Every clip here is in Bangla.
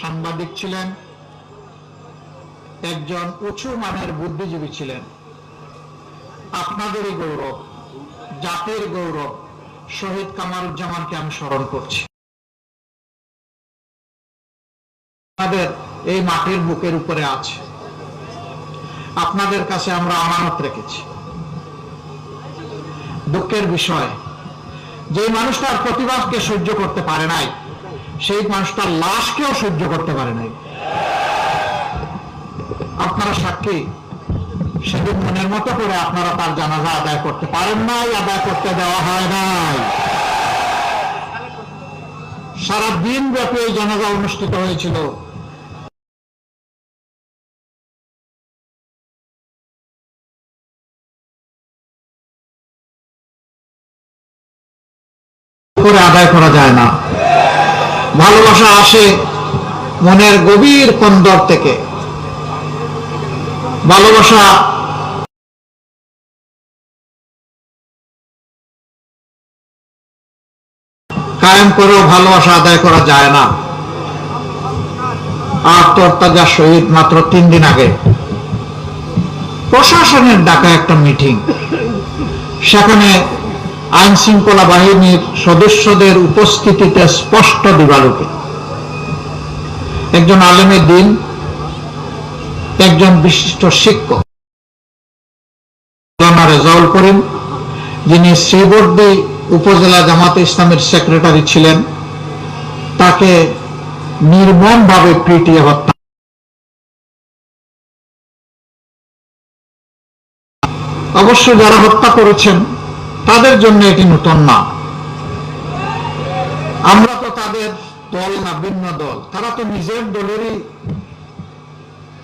সাংবাদিক ছিলেন, একজন উঁচু মানের বুদ্ধিজীবী ছিলেন। আপনাদেরই গৌরব, জাতির গৌরব, শহীদ কামারুজ্জামানকে আমি স্মরণ করছি। আপনাদের এই মাটির বুকের উপরে আছে। আপনাদের কাছে আমরা আমানত রেখেছি। দুঃখের বিষয়, যে মানুষটার প্রতিবাদকে সহ্য করতে পারে নাই সেই মানুষটার লাশকেও সহ্য করতে পারে নাই। আপনারা সাক্ষী? সেদিন মনের মতো করে আপনারা তার জানাজা আদায় করতে পারেন নাই, আদায় করতে দেওয়া হয় নাই। সারা দিন ব্যাপী এই জানাজা অনুষ্ঠিত হয়েছিল। করে আদায় করা যায় না। ভালোবাসা আসে মনের গভীর কন্দর থেকে। ভালোবাসা কায়েম করেও ভালোবাসা আদায় করা যায় না। আর তরতাজা শহীদ মাত্র তিন দিন আগে। প্রশাসনের ডাকা একটা মিটিং। সেখানে আইন শৃঙ্খলা বাহিনীর সদস্যদের উপস্থিতিতে স্পষ্ট দিবালোকে একজন আলেমের দিন, একজন বিশিষ্ট শিক্ষক। রেজাউল যিনি শ্রীবর্দী উপজেলা জামাতে ইসলামের সেক্রেটারি ছিলেন, তাকে নির্মমভাবে পিটিয়ে হত্যা। অবশ্য যারা হত্যা করেছেন তাদের জন্য এটি নতুন না। আমরা তো তাদের দল না, ভিন্ন দল। তারা তো নিজের দলেরই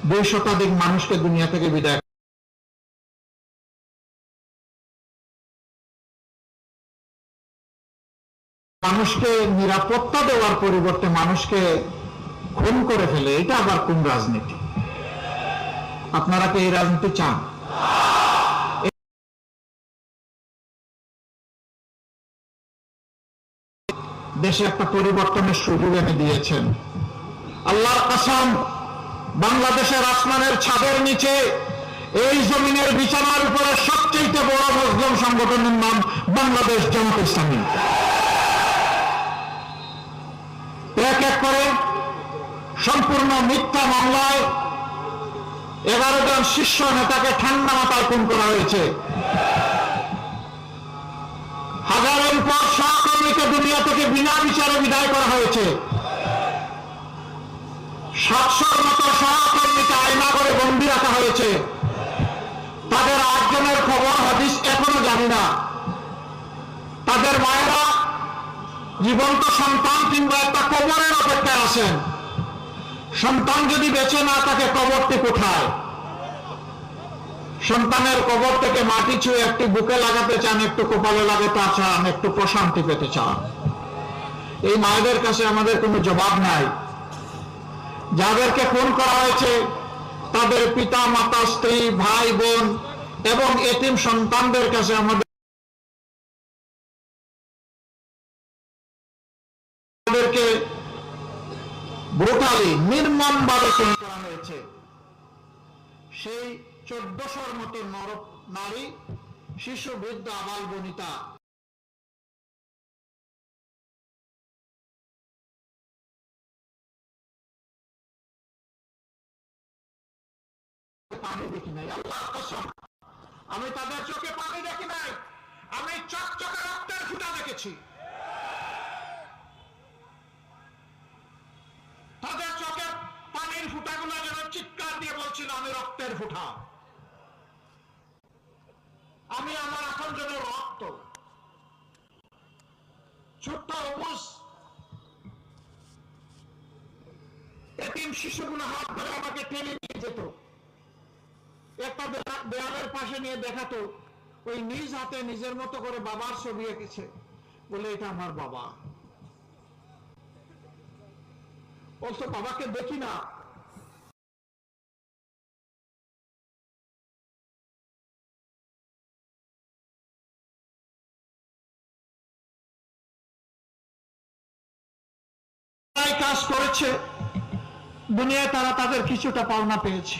দুই শতাধিক মানুষকে দুনিয়া থেকে বিদায় মানুষকে নিরাপত্তা দেওয়ার পরিবর্তে মানুষকে খুন করে ফেলে, এটা আবার কোন রাজনীতি? আপনারা কি এই রাজনীতি চান? দেশে একটা পরিবর্তনের সুযোগ এনে দিয়েছেন। আল্লাহর কাসাম, বাংলাদেশের আসমানের ছাদের নিচে এই জমিনের বিছানার উপরে সবচেয়ে বড় মুসলিম সংগঠনের নাম বাংলাদেশ জামাত ইসলামী। এক এক করে সম্পূর্ণ মিথ্যা মামলায় এগারো জন শীর্ষ নেতাকে ঠান্ডা মাথায় খুন করা হয়েছে। হাজারের পর সহকর্মীকে দুনিয়া থেকে বিনা বিচারে বিদায় করা হয়েছে। সাতশোর মতো সহকর্মীকে আয়না করে বন্দি রাখা হয়েছে। তাদের আটজনের খবর হাদিস এখনও জানি না। তাদের মায়েরা জীবন্ত সন্তান কিংবা একটা কবরের অপেক্ষায় আছেন। সন্তান যদি বেঁচে না তাকে কবরটি কোথায়? সন্তানের কবর থেকে মাটি ছুঁয়ে একটু বুকে লাগাতে চান, একটু কপালে লাগাতে চান, একটু প্রশান্তি পেতে চান। এই মায়েদের কাছে আমাদের কোনো জবাব নাই। যাদেরকে ফোন করা হয়েছে, তাদের পিতা, মাতা, স্ত্রী, ভাই, বোন এবং এতিম সন্তানদের কাছে আমাদের নির্মম ভাবে খুন করা হয়েছে। সেই চোদ্দশোর মতো নর নারী, শিশু, বৃদ্ধ, আবাল, বনিতা। আমি তাদের চোখে পানি দেখি নাই, আমি চকচকে রক্তের ফুটা দেখেছি। তাদের চোখে পানির ফুটাগুলো যেন চিৎকার দিয়ে বলছিল, আমি রক্তের ফুটা আমি আমার এখন যেন রক্ত। ছোট্ট অবুজ। এতিম শিশুগুলো হাত ধরে আমাকে টেনে নিয়ে যেত। একটা দেয়া- দেয়ালের পাশে নিয়ে দেখাতো, ওই নিজ হাতে নিজের মতো করে বাবার ছবি এঁকেছে। বলে, এটা আমার বাবা। বলতো, বাবাকে দেখি না। কাজ করেছে দুনিয়ায় তারা তাদের কিছুটা পাওনা পেয়েছে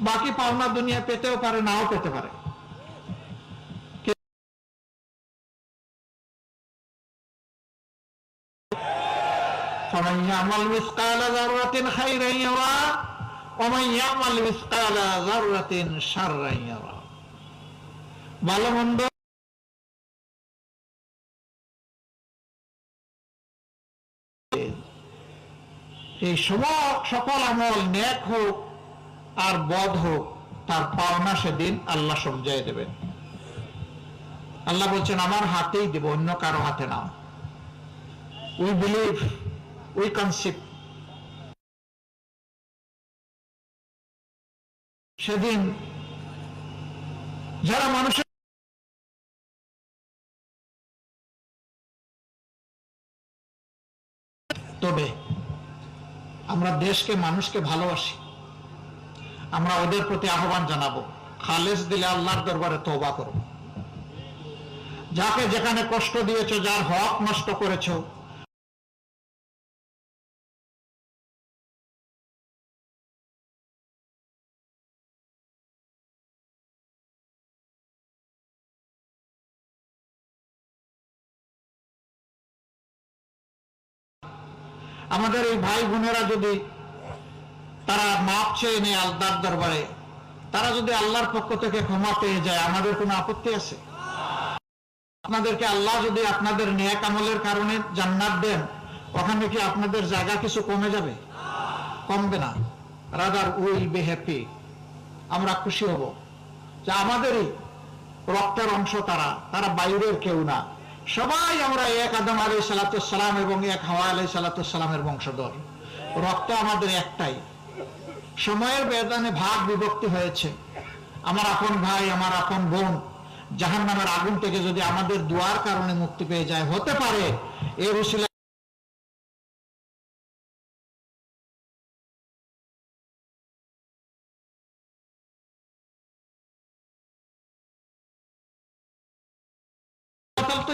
বাকি পাওনা দুনিয়া পেতেও পারে নাও পেতে পারে فمن يعمل مثقال ذرة خيرا يرى ومن يعمل مثقال ذرة شرا يرى ভালো মন্দ এই সকল আমল ন্যাক হোক আর বধ হোক, তার পাওনা সেদিন আল্লাহ সমঝাই দেবেন। আল্লাহ বলছেন, আমার হাতেই দেব, অন্য কারও হাতে না। উই বিলিভ উই কনসেপ্ট সেদিন যারা মানুষের তবে আমরা দেশকে, মানুষকে ভালোবাসি। আমরা ওদের প্রতি আহ্বান জানাব। খালেজ দিলে আল্লাহর দরবারে তোবা করব যাকে যেখানে কষ্ট দিয়েছ, যার হক নষ্ট করেছ আমাদের এই ভাই বোনেরা যদি তারা মাপ চেয়ে নেয় আল্লাহর দরবারে, তারা যদি আল্লাহর পক্ষ থেকে ক্ষমা পেয়ে যায়, আমাদের কোনো আপত্তি আছে? আপনাদেরকে আল্লাহ যদি আপনাদের ন্যাক আমলের কারণে জান্নাত দেন, ওখানে কি আপনাদের জায়গা কিছু কমে যাবে? কমবে না। রাদার উইল বি হ্যাপি আমরা খুশি হব। যে আমাদেরই রক্তের অংশ তারা তারা বাইরের কেউ না। সবাই আমরা এক আদম আলাই সালাতাম এবং এক হাওয়া আলাই সালাতামের বংশধর। রক্ত আমাদের একটাই। সময়ের বেদানে ভাগ বিভক্তি হয়েছে। আমার আপন ভাই, আমার আপন বোন জাহান নামের আগুন থেকে যদি আমাদের দুয়ার কারণে মুক্তি পেয়ে যায়, হতে পারে। এর উশিলা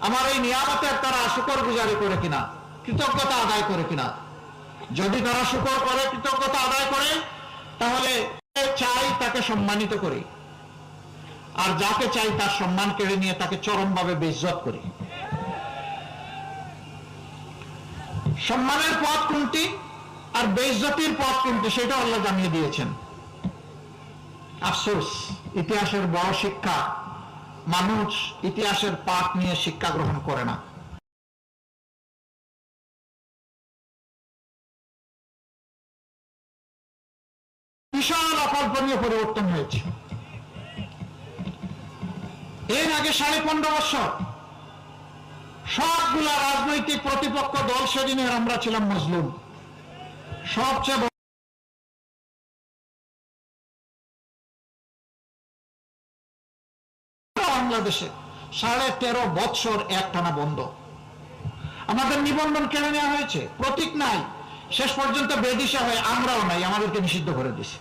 আমার এই নিয়ামতের তারা শুকর গুজারি করে কিনা, কৃতজ্ঞতা আদায় করে কিনা। যদি তারা শুকর করে, কৃতজ্ঞতা আদায় করে, তাহলে চাই তাকে সম্মানিত করি। আর যাকে চাই তার সম্মান কেড়ে নিয়ে তাকে চরমভাবে বেইজ্জত করি। সম্মানের পথ কোনটি আর বেইজ্জতির পথ কোনটি সেটা আল্লাহ জানিয়ে দিয়েছেন। আফসোস, ইতিহাসের বড় শিক্ষা। মানুষ ইতিহাসের পাঠ নিয়ে শিক্ষা গ্রহণ করে না। বিশাল অকল্পনীয় পরিবর্তন হয়েছে। এর আগে সাড়ে পনেরো বছর সবগুলা রাজনৈতিক প্রতিপক্ষ দল সেদিনের আমরা ছিলাম মজলুম। সবচেয়ে বাংলাদেশে সাড়ে তেরো বৎসর একটানা বন্ধ। আমাদের নিবন্ধন কেড়ে নেওয়া হয়েছে? প্রতীক নাই। শেষ পর্যন্ত বেদিশা হয়ে আমরাও নাই, আমাদেরকে নিষিদ্ধ করে দিছে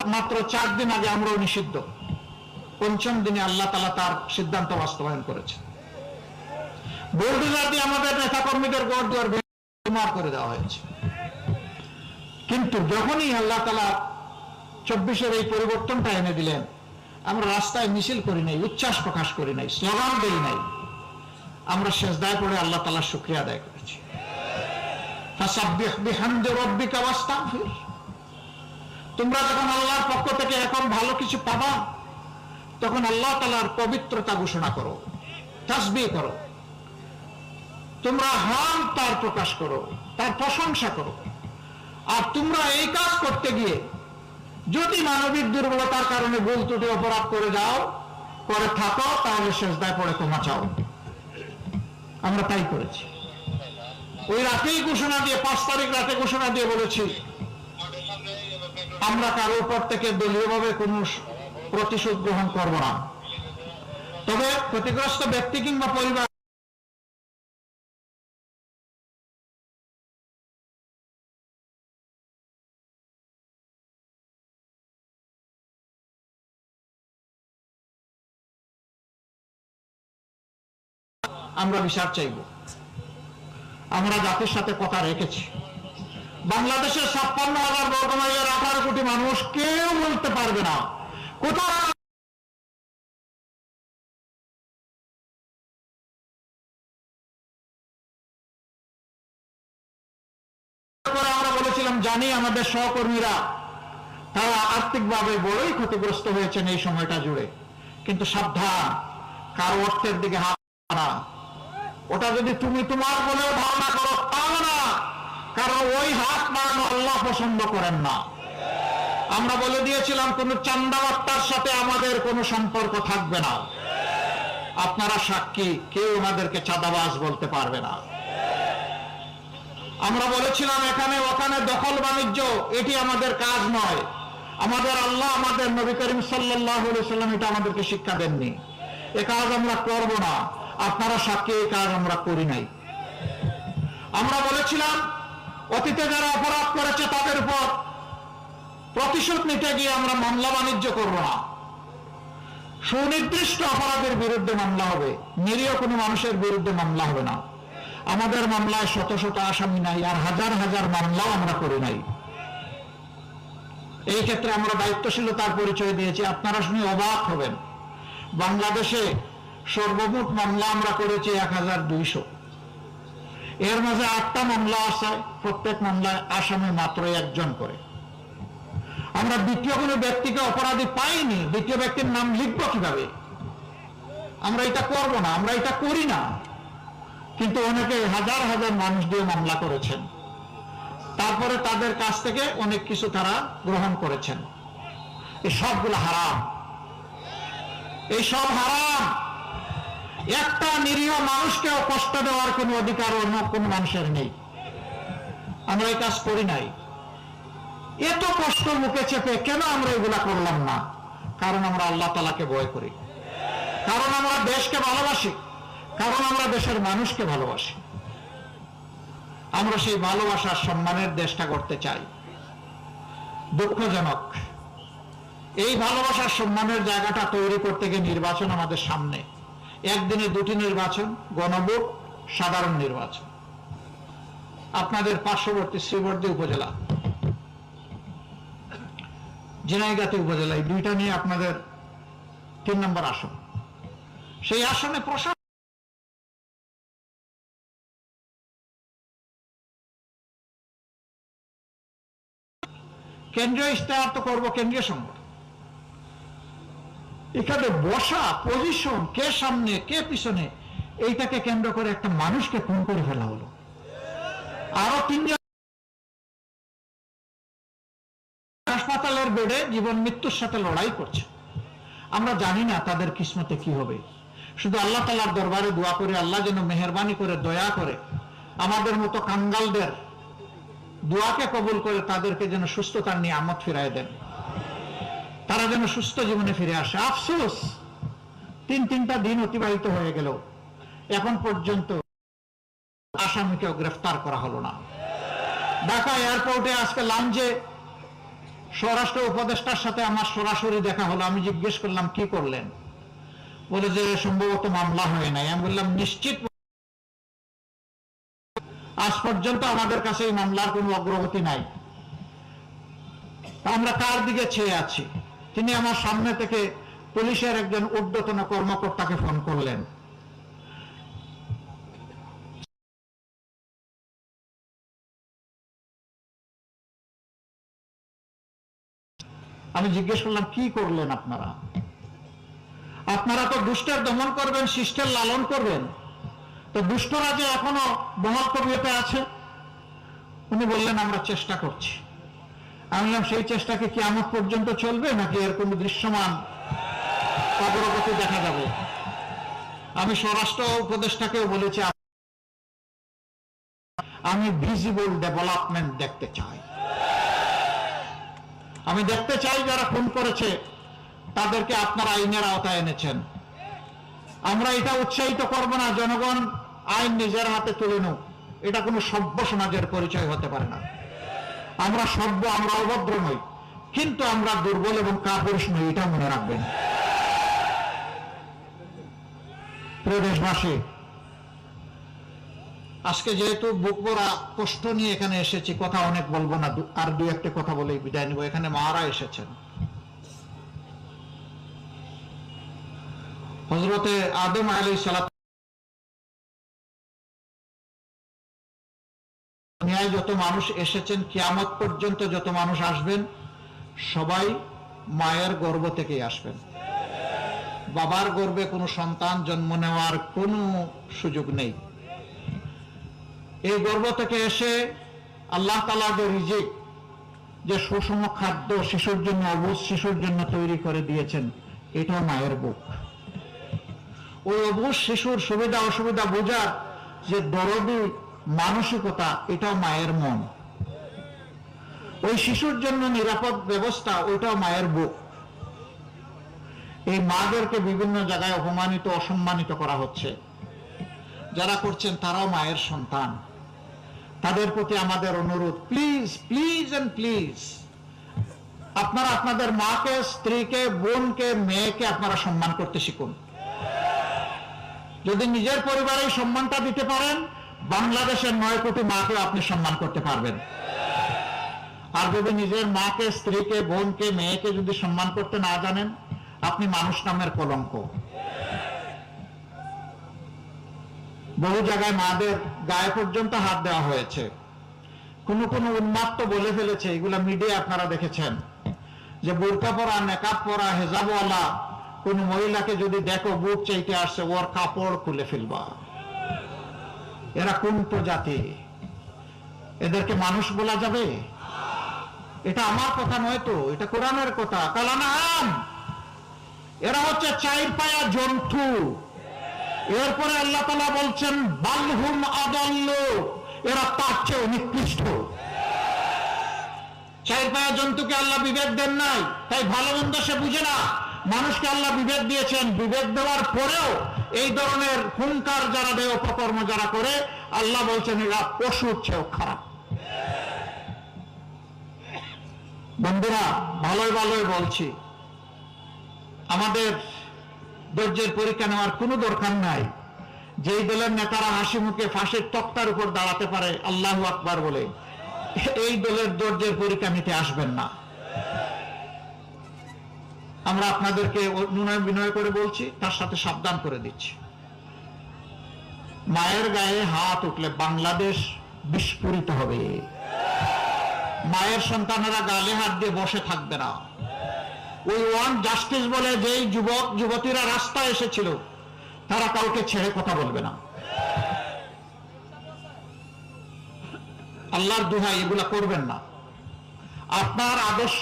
মাত্র চার দিন আগে আমরাও নিষিদ্ধ। পঞ্চম দিনে আল্লাহ তালা তার সিদ্ধান্ত বাস্তবায়ন করেছে বোল্ডোজার দিয়ে আমাদের নেতা কর্মীদের গড় দুয়ার করে দেওয়া হয়েছে। কিন্তু যখনই আল্লাহ তালা চব্বিশের এই পরিবর্তনটা এনে দিলেন। আমরা রাস্তায় মিছিল করি নাই, উচ্ছ্বাস প্রকাশ করি নাই, স্লোগান দেই নাই। আমরা শেষ দায় পড়ে আল্লাহ তালা শুক্রিয়া আদায় করেছি। তোমরা যখন আল্লাহর পক্ষ থেকে এখন ভালো কিছু পাবা, তখন আল্লাহ তালার পবিত্রতা ঘোষণা করো তাসবি করো। তোমরা হাম তার প্রকাশ করো, তার প্রশংসা করো। আর তোমরা এই কাজ করতে গিয়ে যদি মানবিক দুর্বলতার কারণে ভুল ত্রুটি, অপরাধ করে যাও করে থাকো, তাহলে শেষ দায় পড়ে ক্ষমা চাও। আমরা তাই করেছি। ওই রাতেই ঘোষণা দিয়ে, পাঁচ তারিখ রাতে ঘোষণা দিয়ে বলেছি, আমরা কারও উপর থেকে দলীয়ভাবে কোনো প্রতিশোধ গ্রহণ করব না। তবে ক্ষতিগ্রস্ত ব্যক্তি কিংবা পরিবার আমরা বিচার চাইব। আমরা জাতির সাথে কথা রেখেছি। বাংলাদেশের ছাপ্পান্ন হাজার বর্গমাইলের আঠারো কোটি মানুষ কেউ বলতে পারবে না। কোথাও বলেছিলাম, জানি আমাদের সহকর্মীরা তারা আর্থিকভাবে বড়ই ক্ষতিগ্রস্ত হয়েছেন এই সময়টা জুড়ে। কিন্তু সাবধান, কারও অর্থের দিকে হাত ওটা যদি তুমি তোমার বলেও ধারণা করো তাও না। কারণ ওই হাত বাড়ানো আল্লাহ পছন্দ করেন না। আমরা বলে দিয়েছিলাম, কোন চান্দাবাত্তার সাথে আমাদের কোনো সম্পর্ক থাকবে না। আপনারা সাক্ষী, কেউ আমাদেরকে চাঁদাবাজ বলতে পারবে না। আমরা বলেছিলাম, এখানে ওখানে দখল বাণিজ্য, এটি আমাদের কাজ নয়। আমাদের আল্লাহ আমাদের নবী করিম সাল্লাহ সাল্লাম এটা আমাদেরকে শিক্ষা দেননি। এ কাজ আমরা করব না। আপনারা সাক্ষী এই কাজ আমরা করি নাই। আমরা বলেছিলাম, অতীতে যারা অপরাধ করেছে তাদের উপর প্রতিশোধ নিতে গিয়ে আমরা মামলা বাণিজ্য করব না। সুনির্দিষ্ট অপরাধের বিরুদ্ধে মামলা হবে, নিরীহ কোনো মানুষের বিরুদ্ধে মামলা হবে না। আমাদের মামলায় শত শত আসামি নাই আর হাজার হাজার মামলাও আমরা করি নাই। এই ক্ষেত্রে আমরা দায়িত্বশীলতার পরিচয় দিয়েছি, আপনারা শুনে অবাক হবেন। বাংলাদেশে সর্বমোট মামলা আমরা করেছি এক হাজার দুইশো। এর মাঝে আটটা মামলা আছে, প্রত্যেক মামলায় আসামি মাত্র একজন করে। আমরা দ্বিতীয় কোনো ব্যক্তিকে অপরাধী পাইনি, দ্বিতীয় ব্যক্তির নাম লিখব কীভাবে? আমরা এটা করব না, আমরা এটা করি না। কিন্তু অনেকে হাজার হাজার মানুষ দিয়ে মামলা করেছেন। তারপরে তাদের কাছ থেকে অনেক কিছু তারা গ্রহণ করেছেন। এই সবগুলো হারাম। এই সব হারাম। একটা নিরীহ মানুষকেও কষ্ট দেওয়ার কোনো অধিকার অন্য কোনো মানুষের নেই। আমরা এই কাজ করি নাই। এত কষ্ট মুখে চেপে কেন আমরা এগুলা করলাম না? কারণ আমরা আল্লাহ তালাকে ভয় করি। কারণ আমরা দেশকে ভালোবাসি। কারণ আমরা দেশের মানুষকে ভালোবাসি। আমরা সেই ভালোবাসার সম্মানের দেশটা করতে চাই। দুঃখজনক। এই ভালোবাসার সম্মানের জায়গাটা তৈরি করতে গিয়ে নির্বাচন আমাদের সামনে। একদিনে দুটি নির্বাচন, গণভোট, সাধারণ নির্বাচন। আপনাদের পার্শ্ববর্তী শ্রীবর্দী উপজেলা জিনাইগাতি উপজেলা, এই দুইটা নিয়ে আপনাদের তিন নম্বর আসন। সেই আসনে প্রশাসন কেন্দ্রীয় ইস্তেহার তো করব কেন্দ্রীয় সংগঠন এখানে বসা পজিশন কে সামনে, কে পিছনে, এইটাকে কেন্দ্র করে একটা মানুষকে খুন করে ফেলা হলো। আরও তিনজন হাসপাতালের বেডে জীবন মৃত্যুর সাথে লড়াই করছে। আমরা জানি না তাদের কিসমতে কি হবে। শুধু আল্লাহ তালার দরবারে দোয়া করে, আল্লাহ যেন মেহরবানি করে, দয়া করে, আমাদের মতো কাঙ্গালদের দোয়াকে কবুল করে তাদেরকে যেন সুস্থতার নিয়ে আমত ফিরাই দেন। তারা যেন সুস্থ জীবনে ফিরে আসে। আফসোস, তিন তিনটা দিন অতিবাহিত হয়ে গেল। এখন পর্যন্ত আসামিকেও গ্রেফতার করা হলো না। ঢাকা এয়ারপোর্টে আজকে লাঞ্জে স্বরাষ্ট্র উপদেষ্টার সাথে আমার সরাসরি দেখা হলো। আমি জিজ্ঞেস করলাম, কি করলেন? বলে যে, সম্ভবত মামলা হয় নাই। আমি বললাম, নিশ্চিত আজ পর্যন্ত আমাদের কাছে এই মামলার কোনো অগ্রগতি নাই। আমরা কার দিকে চেয়ে আছি? তিনি আমার সামনে থেকে পুলিশের একজন ঊর্ধ্বতন কর্মকর্তাকে ফোন করলেন। আমি জিজ্ঞেস করলাম, কি করলেন আপনারা? আপনারা তো দুষ্টের দমন করবেন, শিষ্টের লালন করবেন। তো দুষ্টরা যে এখনও বহাল তবিয়তে আছে, উনি বললেন, আমরা চেষ্টা করছি। আমি সেই চেষ্টাকে কি আমার পর্যন্ত চলবে, নাকি এর কোন দৃশ্যমান অগ্রগতি দেখা যাবে? আমি স্বরাষ্ট্র উপদেষ্টাকেও বলেছি, আমি ভিজিবল ডেভেলপমেন্ট দেখতে চাই। আমি দেখতে চাই যারা খুন করেছে, তাদেরকে আপনারা আইনের আওতায় এনেছেন। আমরা এটা উৎসাহিত করব না, জনগণ আইন নিজের হাতে তুলে এটা কোনো সভ্য সমাজের পরিচয় হতে পারে না। আমরা সভ্য, আমরা অভদ্র নই। কিন্তু আমরা দুর্বল এবং কাপুরুষ নই, এটা মনে রাখবেন। প্রিয় দেশবাসী, আজকে যেহেতু বুক ভরা কষ্ট নিয়ে এখানে এসেছি, কথা অনেক বলব না আর দু একটা কথা বলেই বিদায় নিব। এখানে মারা এসেছেন। হজরতে আদম আলী সালাত দুনিয়ায় যত মানুষ এসেছেন, কিয়ামত পর্যন্ত যত মানুষ আসবেন, সবাই মায়ের গর্ভ থেকেই আসবেন। বাবার গর্ভে কোনো সন্তান জন্ম নেওয়ার কোনো সুযোগ নেই। এই গর্ভ থেকে এসে আল্লাহ তালা যে রিজিক, যে সুষম খাদ্য শিশুর জন্য, অবুজ শিশুর জন্য তৈরি করে দিয়েছেন, এটাও মায়ের বুক। ওই অবুজ শিশুর সুবিধা অসুবিধা বোঝার যে দরদি মানসিকতা, এটাও মায়ের মন। ওই শিশুর জন্য নিরাপদ ব্যবস্থা, ওইটাও মায়ের বুক। এই মাদেরকে বিভিন্ন জায়গায় অপমানিত, অসম্মানিত করা হচ্ছে। যারা করছেন, তারাও মায়ের সন্তান। তাদের প্রতি আমাদের অনুরোধ প্লিজ প্লিজ এন্ড প্লিজ আপনারা আপনাদের মাকে, স্ত্রীকে, বোনকে, মেয়েকে আপনারা সম্মান করতে শিখুন। যদি নিজের পরিবারের সম্মানটা দিতে পারেন বাংলাদেশের নয় কোটি মাকে আপনি সম্মান করতে পারবেন। আর যদি নিজের মাকে, স্ত্রীকে, বোনকে, মেয়েকে যদি সম্মান করতে না জানেন, আপনি মানুষ নামের কলঙ্ক। বহু জায়গায় মাদের গায়ে পর্যন্ত হাত দেওয়া হয়েছে। কোন কোন উন্মাত্ত বলে ফেলেছে, এগুলা মিডিয়া আপনারা দেখেছেন। যে বোরকা পরা নেকাব পরা হেজাবওয়ালা কোন মহিলাকে যদি দেখো, বুক চাইতে আসছে, ওর কাপড় খুলে ফেলবা। এরা কোন প্রজাতি এদেরকে মানুষ বলা যাবে? এটা আমার কথা নয় তো, এটা কোরআনের কথা। কালানাম এরা হচ্ছে চাইর পায়া জন্তু। এরপরে আল্লাহ তালা বলছেন, বালহুম আদল্য এরা তার চেয়ে নিকৃষ্ট। চাইর পায়া জন্তুকে আল্লাহ বিবেক দেন নাই, তাই ভালো মন্দ সে বুঝে না। মানুষকে আল্লাহ বিবেক দিয়েছেন। বিবেক দেওয়ার পরেও এই ধরনের হুঙ্কার যারা দেয়, অপকর্ম যারা করে, আল্লাহ বলছেন, এরা পশুর চেয়েও খারাপ। বন্ধুরা, ভালোই ভালোই বলছি। আমাদের ধৈর্যের পরীক্ষা নেওয়ার কোনো দরকার নাই। যেই দলের নেতারা হাসি মুখে ফাঁসের তক্তার উপর দাঁড়াতে পারে, আল্লাহ আকবার বলে। এই দলের ধৈর্যের পরীক্ষা নিতে আসবেন না। আমরা আপনাদেরকে অনুনয় বিনয় করে বলছি, তার সাথে সাবধান করে দিচ্ছি। মায়ের গায়ে হাত উঠলে বাংলাদেশ বিস্ফোরিত হবে। মায়ের সন্তানেরা গালে হাত দিয়ে বসে থাকবে না। ওই ওয়ান জাস্টিস বলে যেই যুবক, যুবতীরা রাস্তায় এসেছিল, তারা কাউকে ছেড়ে কথা বলবে না। আল্লাহর দুহাই এগুলা করবেন না। আপনার আদর্শ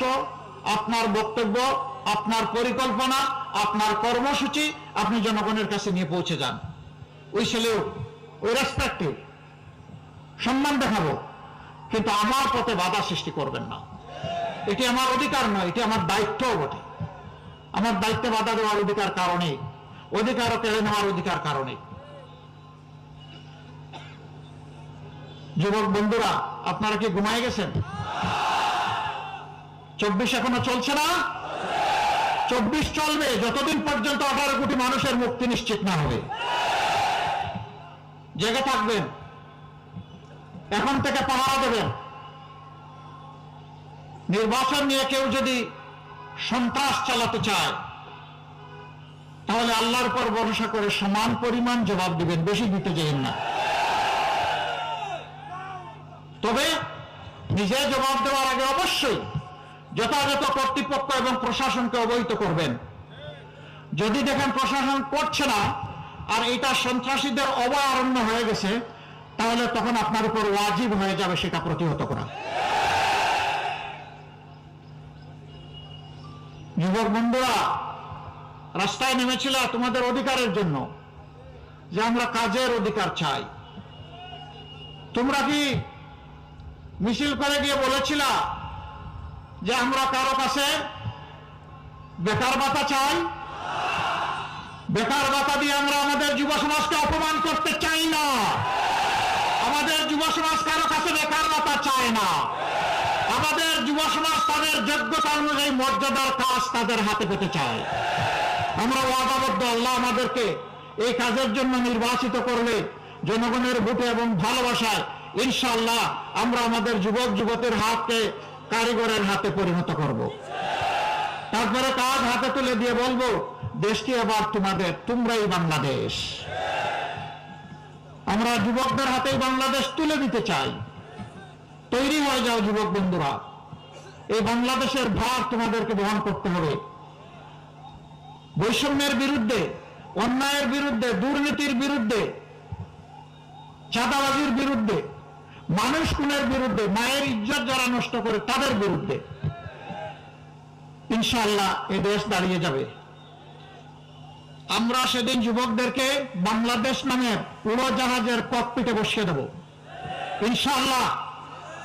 আপনার বক্তব্য, আপনার পরিকল্পনা, আপনার কর্মসূচি, আপনি জনগণের কাছে নিয়ে পৌঁছে যান। ওই ছেলেও, ওই রেসপেক্টে সম্মান দেখাবো, কিন্তু আমার পথে বাধা সৃষ্টি করবেন না। এটি আমার অধিকার নয়, এটি আমার দায়িত্বও বটে। আমার দায়িত্বে বাধা দেওয়ার অধিকার কারণে অধিকারও কেড়ে নেওয়ার অধিকার কারণে। যুবক বন্ধুরা, আপনারা কি ঘুমায় গেছেন? চব্বিশ এখনও চলছে না? চব্বিশ চলবে, যতদিন পর্যন্ত আঠারো কোটি মানুষের মুক্তি নিশ্চিত না হবে। জেগে থাকবেন। এখন থেকে পাহারা দেবেন। নির্বাচন নিয়ে কেউ যদি সন্ত্রাস চালাতে চায়, তাহলে আল্লাহর উপর ভরসা করে সমান পরিমাণ জবাব দিবেন, বেশি দিতে চাইেন না। তবে নিজে জবাব দেওয়ার আগে অবশ্যই যথাযথ কর্তৃপক্ষ এবং প্রশাসনকে অবহিত করবেন। যদি দেখেন প্রশাসন করছে না, আর এটা সন্ত্রাসীদের অভয়ারণ্য হয়ে গেছে, তাহলে তখন আপনার উপর ওয়াজিব হয়ে যাবে সেটা প্রতিহত করা। যুবক বন্ধুরা, রাস্তায় নেমেছিল তোমাদের অধিকারের জন্য, যে আমরা কাজের অধিকার চাই। তোমরা কি মিছিল করে গিয়ে বলেছিলা যে আমরা কারও কাছে বেকার ভাতা চাই, বেকার ভাতা দিয়ে আমরা আমাদের যুব সমাজকে অপমান করতে চাই না। আমাদের যুব সমাজ কারও কাছে বেকার ভাতা চায় না। আমাদের যুব সমাজ তাদের যোগ্যতা অনুযায়ী মর্যাদার কাজ তাদের হাতে পেতে চায়। আমরা ওয়াদাবদ্ধ, আল্লাহ আমাদেরকে এই কাজের জন্য নির্বাচিত করলে জনগণের ভোটে এবং ভালোবাসায় ইনশাআল্লাহ আমরা আমাদের যুবক, যুবতীর হাতকে কারিগরের হাতে পরিণত করব। তারপরে কাজ হাতে তুলে দিয়ে বলব, দেশটি আবার তোমাদের, তোমরাই বাংলাদেশ। আমরা যুবকদের হাতেই বাংলাদেশ তুলে দিতে চাই। তৈরি হয়ে যাও যুবক বন্ধুরা। এই বাংলাদেশের ভার তোমাদেরকে বহন করতে হবে। বৈষম্যের বিরুদ্ধে, অন্যায়ের বিরুদ্ধে, দুর্নীতির বিরুদ্ধে, চাঁদাবাজির বিরুদ্ধে মানুষ খুনের বিরুদ্ধে, মায়ের ইজ্জত যারা নষ্ট করে তাদের বিরুদ্ধে। ইনশাআল্লাহ এ দেশ দাঁড়িয়ে যাবে। আমরা সেদিন যুবকদেরকে বাংলাদেশ নামের উড়োজাহাজের ককপিটে বসিয়ে দেব। ইনশাআল্লাহ।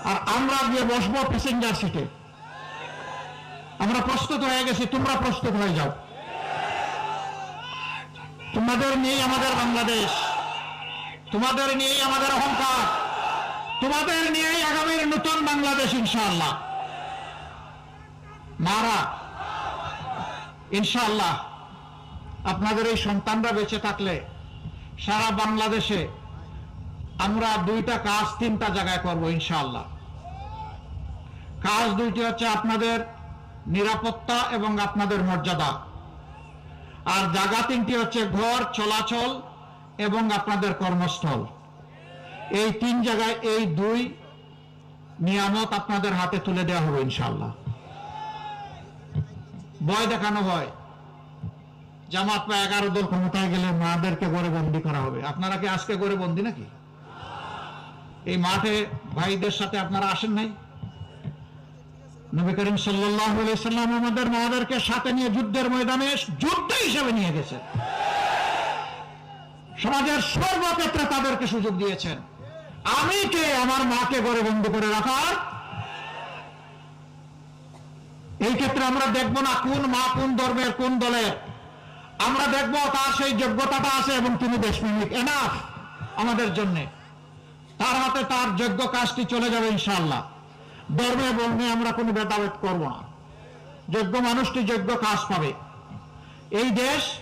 আর আমরা গিয়ে বসবো প্যাসেঞ্জার সিটে আমরা প্রস্তুত হয়ে গেছি, তোমরা প্রস্তুত হয়ে যাও। তোমাদের নিয়েই আমাদের বাংলাদেশ। তোমাদের নিয়েই আমাদের অহংকার। তোমাদের নিয়েই আগামীর নতুন বাংলাদেশ, ইনশাআল্লাহ। মারা, ইনশাআল্লাহ, আপনাদের এই সন্তানরা বেঁচে থাকলে সারা বাংলাদেশে আমরা দুইটা কাজ, তিনটা জায়গায় করব, ইনশাআল্লাহ। কাজ দুইটি হচ্ছে আপনাদের নিরাপত্তা এবং আপনাদের মর্যাদা। আর জায়গা তিনটি হচ্ছে ঘর, চলাচল এবং আপনাদের কর্মস্থল। এই তিন জায়গায় এই দুই নিয়ামত আপনাদের হাতে তুলে দেওয়া হবে ইনশাল্লাহ ভয় দেখানো হয় জামাত পা এগারো দল ক্ষমতায় গেলে মাদেরকে গড়ে বন্দি করা হবে। আপনারা কি আজকে গড়ে বন্দি নাকি? এই মাঠে ভাইদের সাথে আপনারা আসেন নাই? নবী করিম সাল্লাম আমাদের মাদেরকে সাথে নিয়ে যুদ্ধের ময়দানে যুদ্ধ হিসেবে নিয়ে গেছেন। সমাজের সর্বক্ষেত্রে তাদেরকে সুযোগ দিয়েছেন। আমি কে? আমার মাকে ঘরে বন্ধ করে রাখার এই ক্ষেত্রে আমরা দেখব না কোন মা কোন ধর্মের, কোন দলের। আমরা দেখব তার সেই যোগ্যতাটা আছে এবং তিনি দেশপ্রেমিক। এনাফ আমাদের জন্য। তার হাতে তার যোগ্য কাজটি চলে যাবে ইনশাআল্লাহ। ধর্মে বর্ণে আমরা কোনো ভেদাভেদ করব না। যোগ্য মানুষটি যোগ্য কাজ পাবে। এই দেশ